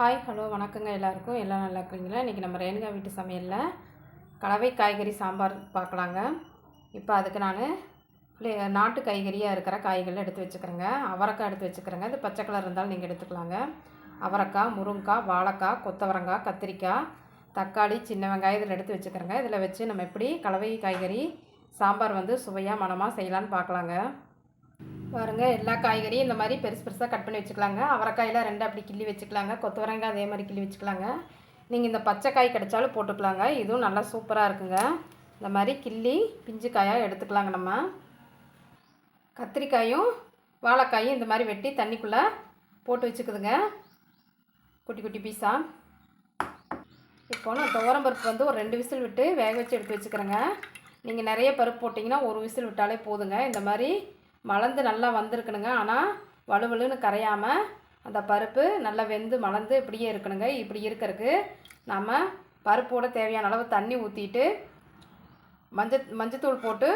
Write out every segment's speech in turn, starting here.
Hi hello வணக்கங்க எல்லாருக்கும். எல்லாம் நல்லா இருக்கிறீங்களா இன்றைக்கி நம்ம ரேணுகா வீட்டு சமையலில் கலவை காய்கறி சாம்பார் பார்க்கலாங்க. இப்போ அதுக்கு நான் நாட்டு காய்கறியாக இருக்கிற காய்கள் எடுத்து வச்சுக்கிறேங்க. அவரைக்காய் எடுத்து வச்சுக்கிறேங்க. இது பச்சை கலர் இருந்தாலும் நீங்கள் எடுத்துக்கலாங்க. அவரைக்காய் முருங்கைக்காய் வாழைக்காய் கொத்தவரங்காய் கத்திரிக்காய் தக்காளி சின்ன வெங்காயம் இதில் எடுத்து வச்சுக்கிறேங்க. இதில் வச்சு நம்ம எப்படி கலவை காய்கறி சாம்பார் வந்து சுவையாக மனமாக செய்யலான்னு பார்க்கலாங்க. பாருங்க எல்லா காய்கறியும் இந்த மாதிரி பெருசு பெருசாக கட் பண்ணி வச்சுக்கலாங்க. அவரைக்காயில் ரெண்டு அப்படி கிள்ளி வச்சுக்கலாங்க. கொத்தவரங்காய் அதே மாதிரி கிள்ளி வச்சுக்கலாங்க. நீங்கள் இந்த பச்சை காய் கிடைச்சாலும் போட்டுக்கலாங்க. இதுவும் நல்லா சூப்பராக இருக்குங்க. இந்த மாதிரி கிள்ளி பிஞ்சு காயாக எடுத்துக்கலாங்க நம்ம. கத்திரிக்காயும் வாழைக்காயும் இந்த மாதிரி வெட்டி தண்ணிக்குள்ளே போட்டு வச்சுக்குதுங்க. குட்டி குட்டி பீஸாக இப்போ நான் துவரம் பருப்பு வந்து ஒரு ரெண்டு விசில் விட்டு வேக வச்சு எடுத்து வச்சுக்கிறேங்க. நீங்கள் நிறைய பருப்பு போட்டிங்கன்னா ஒரு விசில் விட்டாலே போதுங்க. இந்த மாதிரி மலர்ந்து நல்லா வந்திருக்கணுங்க. ஆனால் வலுவலுன்னு கரையாமல் அந்த பருப்பு நல்லா வெந்து மலர்ந்து இப்படியே இருக்கணுங்க. இப்படி இருக்கிறதுக்கு நம்ம பருப்போட தேவையான அளவு தண்ணி ஊற்றிட்டு மஞ்சள் மஞ்சத்தூள் போட்டு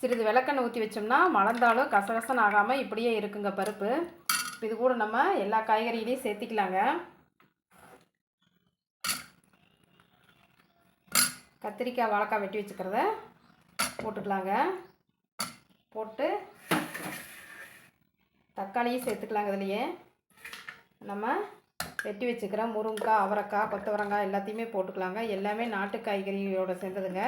சிறிது விளக்கெண்ணெய் ஊற்றி வச்சோம்னா மலர்ந்தாலும் கசகசன் ஆகாமல் இப்படியே இருக்குங்க பருப்பு. இது கூட நம்ம எல்லா காய்கறிகளையும் சேர்த்திக்கலாங்க. கத்திரிக்காய் வாழைக்காய் வெட்டி வச்சுக்கிறத போட்டுக்கலாங்க. போட்டு தக்காளியும் சேர்த்துக்கலாங்க இதுலையே. நம்ம வெட்டி வச்சுக்கிற முருங்கைக்காய் அவரைக்காய் கொத்தவரங்காய் எல்லாத்தையுமே போட்டுக்கலாங்க. எல்லாமே நாட்டு காய்கறியோட சேர்ந்ததுங்க.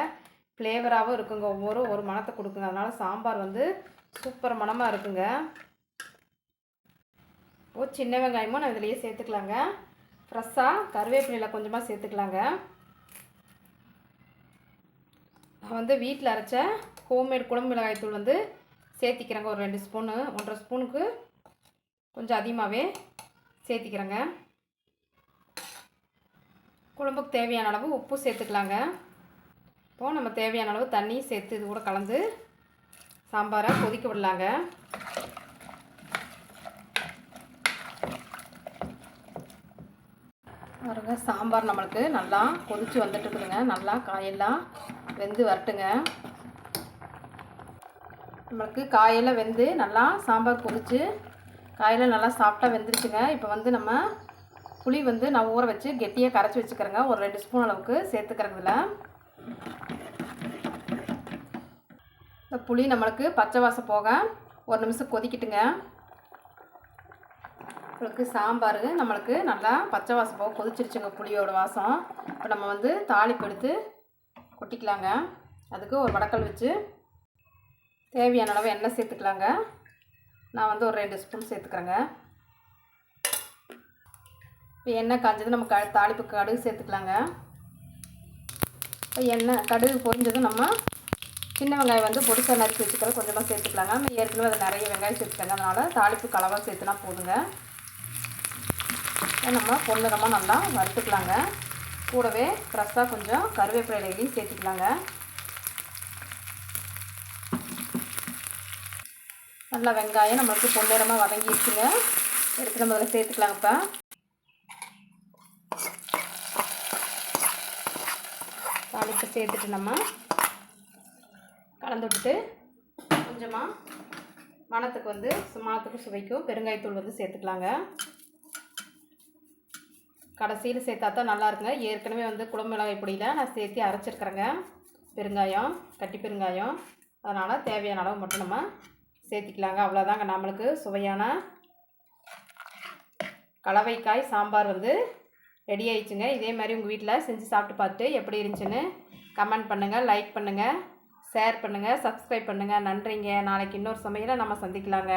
ஃப்ளேவராகவும் இருக்குங்க ஒவ்வொரு ஒரு மணத்தை கொடுக்குங்க. அதனால் சாம்பார் வந்து சூப்பர் மணமாக இருக்குங்க. ஓ சின்ன வெங்காயமும் நான் இதுலேயே சேர்த்துக்கலாங்க. ஃப்ரெஷ்ஷாக கருவேப்பிலையில் கொஞ்சமாக சேர்த்துக்கலாங்க. நான் வந்து வீட்டில் அரைச்ச ஹோம்மேட் குழம்பு மிளகாய்த்தூள் வந்து சேர்த்திக்கிறேங்க. ஒரு ரெண்டு ஸ்பூனு. ஒன்றரை ஸ்பூனுக்கு கொஞ்சம் அதிகமாகவே சேர்த்திக்கிறேங்க. குழம்புக்கு தேவையான அளவு உப்பு சேர்த்துக்கலாங்க. இப்போது நம்ம தேவையான அளவு தண்ணி சேர்த்து இது கூட கலந்து சாம்பாரை கொதிக்க விடலாங்க. பாருங்க சாம்பார் நம்மளுக்கு நல்லா கொதித்து வந்துட்டு இருக்குதுங்க. நல்லா காயெல்லாம் வெந்து வரட்டுங்க. நம்மளுக்கு காயெல்லாம் வெந்து நல்லா சாம்பார் கொதிச்சு காயெல்லாம் நல்லா சாஃப்டாக வெந்துருச்சுங்க. இப்போ வந்து நம்ம புளி வந்து நான் ஊற வச்சு கெட்டியாக கரைச்சி வச்சுக்கிறேங்க. ஒரு ரெண்டு ஸ்பூன் அளவுக்கு சேர்த்துக்கிறதுல இந்த புளி நம்மளுக்கு பச்சை வாசம் போக ஒரு நிமிஷம் கொதிக்கிட்டுங்க. நம்மளுக்கு சாம்பார் நம்மளுக்கு நல்லா பச்சை வாசம் போக கொதிச்சிருச்சுங்க புளியோட வாசம். இப்போ நம்ம வந்து தாளிப்பு எடுத்து கொட்டிக்கலாங்க. அதுக்கு ஒரு வடக்கல் வச்சு தேவையான அளவு எண்ணெய் சேர்த்துக்கலாங்க. நான் வந்து ஒரு ரெண்டு ஸ்பூன் சேர்த்துக்கிறேங்க. இப்போ எண்ணெய் காஞ்சது நம்ம க தாளிப்பு கடுகு சேர்த்துக்கலாங்க. இப்போ எண்ணெய் கடுகு பொரிஞ்சதும் நம்ம சின்ன வெங்காயம் வந்து பொடிசாக நறுக்கி வச்சுக்கிறது கொஞ்சமாக சேர்த்துக்கலாங்க. நம்ம ஏற்கனவே அதை நிறைய வெங்காயம் சேர்த்துக்கலாங்க அதனால் தாளிப்பு கலவாக சேர்த்துனா போதுங்க. நம்ம பொன்னிறமாக நல்லா வறுத்துக்கலாங்க. கூடவே ஃப்ரெஷ்ஷாக கொஞ்சம் கருவேப்பிலையிலையும் சேர்த்துக்கலாங்க. நல்லா வெங்காயம் நம்மளுக்கு பொன்னிறமாக வதங்கிடுச்சுங்க எடுத்து நம்ம அதில் சேர்த்துக்கலாம் இப்போ தாளிப்பு சேர்த்துட்டு நம்ம கலந்து விட்டுட்டு கொஞ்சமாக மணத்துக்கு வந்து மணத்துக்கு சுவைக்கும் பெருங்காயத்தூள் வந்து சேர்த்துக்கலாங்க. கடைசியில் சேர்த்தா தான் நல்லா இருக்குங்க. ஏற்கனவே வந்து குழம்பு மிளகாய் பொடியில் நான் சேர்த்து அரைச்சிருக்கிறேங்க. பெருங்காயம் கட்டி பெருங்காயம். அதனால் தேவையான அளவு மட்டும் நம்ம சேர்த்திக்கலாங்க. அவ்வளோதாங்க நம்மளுக்கு சுவையான கலவைக்காய் சாம்பார் வந்து ரெடி ஆயிடுச்சுங்க. இதே மாதிரி உங்கள் வீட்டில் செஞ்சு சாப்பிட்டு பார்த்துட்டு எப்படி இருந்துச்சுன்னு கமெண்ட் பண்ணுங்கள் லைக் பண்ணுங்கள் ஷேர் பண்ணுங்கள் சப்ஸ்கிரைப் பண்ணுங்கள் நன்றிங்க. நாளைக்கு இன்னொரு சமையலை நம்ம சந்திக்கலாங்க.